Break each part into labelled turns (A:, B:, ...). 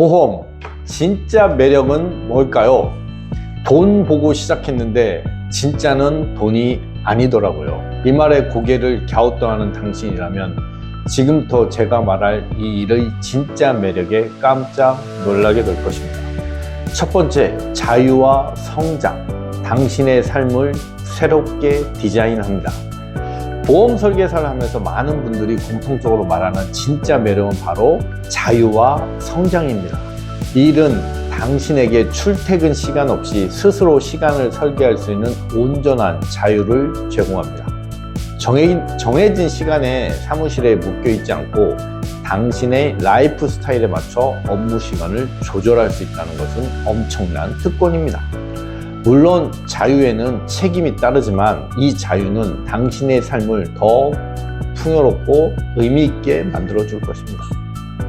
A: 보험 진짜 매력은 뭘까요? 돈 보고 시작했는데 진짜는 돈이 아니더라고요. 이 말에 고개를 갸웃떠하는 당신이라면 지금부터 제가 말할 이 일의 진짜 매력에 깜짝 놀라게 될 것입니다. 첫 번째, 자유와 성장. 당신의 삶을 새롭게 디자인합니다. 보험 설계사를 하면서 많은 분들이 공통적으로 말하는 진짜 매력은 바로 자유와 성장입니다. 이 일은 당신에게 출퇴근 시간 없이 스스로 시간을 설계할 수 있는 온전한 자유를 제공합니다. 정해, 정해진 시간에 사무실에 묶여 있지 않고 당신의 라이프 스타일에 맞춰 업무 시간을 조절할 수 있다는 것은 엄청난 특권입니다. 물론 자유에는 책임이 따르지만 이 자유는 당신의 삶을 더 풍요롭고 의미 있게 만들어 줄 것입니다.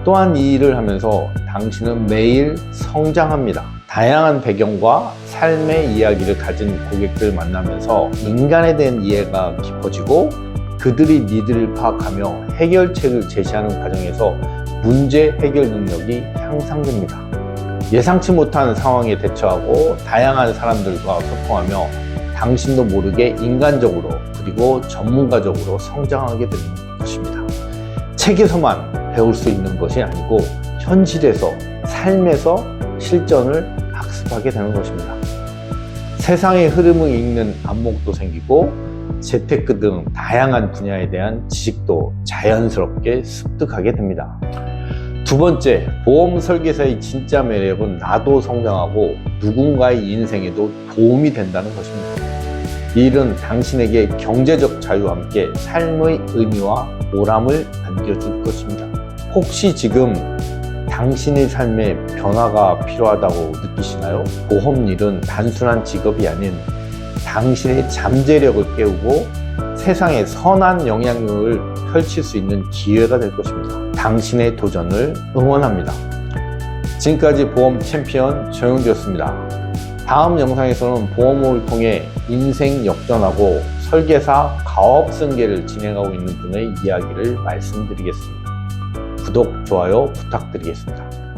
A: 또한 이 일을 하면서 당신은 매일 성장합니다. 다양한 배경과 삶의 이야기를 가진 고객들 만나면서 인간에 대한 이해가 깊어지고 그들이 니들을 파악하며 해결책을 제시하는 과정에서 문제 해결 능력이 향상됩니다. 예상치 못한 상황에 대처하고 다양한 사람들과 소통하며 당신도 모르게 인간적으로 그리고 전문가적으로 성장하게 되는 것입니다. 책에서만 배울 수 있는 것이 아니고 현실에서 삶에서 실전을 학습하게 되는 것입니다. 세상의 흐름을 읽는 안목도 생기고 재테크 등 다양한 분야에 대한 지식도 자연스럽게 습득하게 됩니다. 두 번째, 보험 설계사의 진짜 매력은 나도 성장하고 누군가의 인생에도 도움이 된다는 것입니다. 이 일은 당신에게 경제적 자유와 함께 삶의 의미와 보람을 안겨줄 것입니다. 혹시 지금 당신의 삶에 변화가 필요하다고 느끼시나요? 보험 일은 단순한 직업이 아닌 당신의 잠재력을 깨우고 세상에 선한 영향력을 펼칠 수 있는 기회가 될 것입니다. 당신의 도전을 응원합니다. 지금까지 보험 챔피언 정영주였습니다. 다음 영상에서는 보험을 통해 인생 역전하고 설계사 가업 승계를 진행하고 있는 분의 이야기를 말씀드리겠습니다. 구독, 좋아요 부탁드리겠습니다.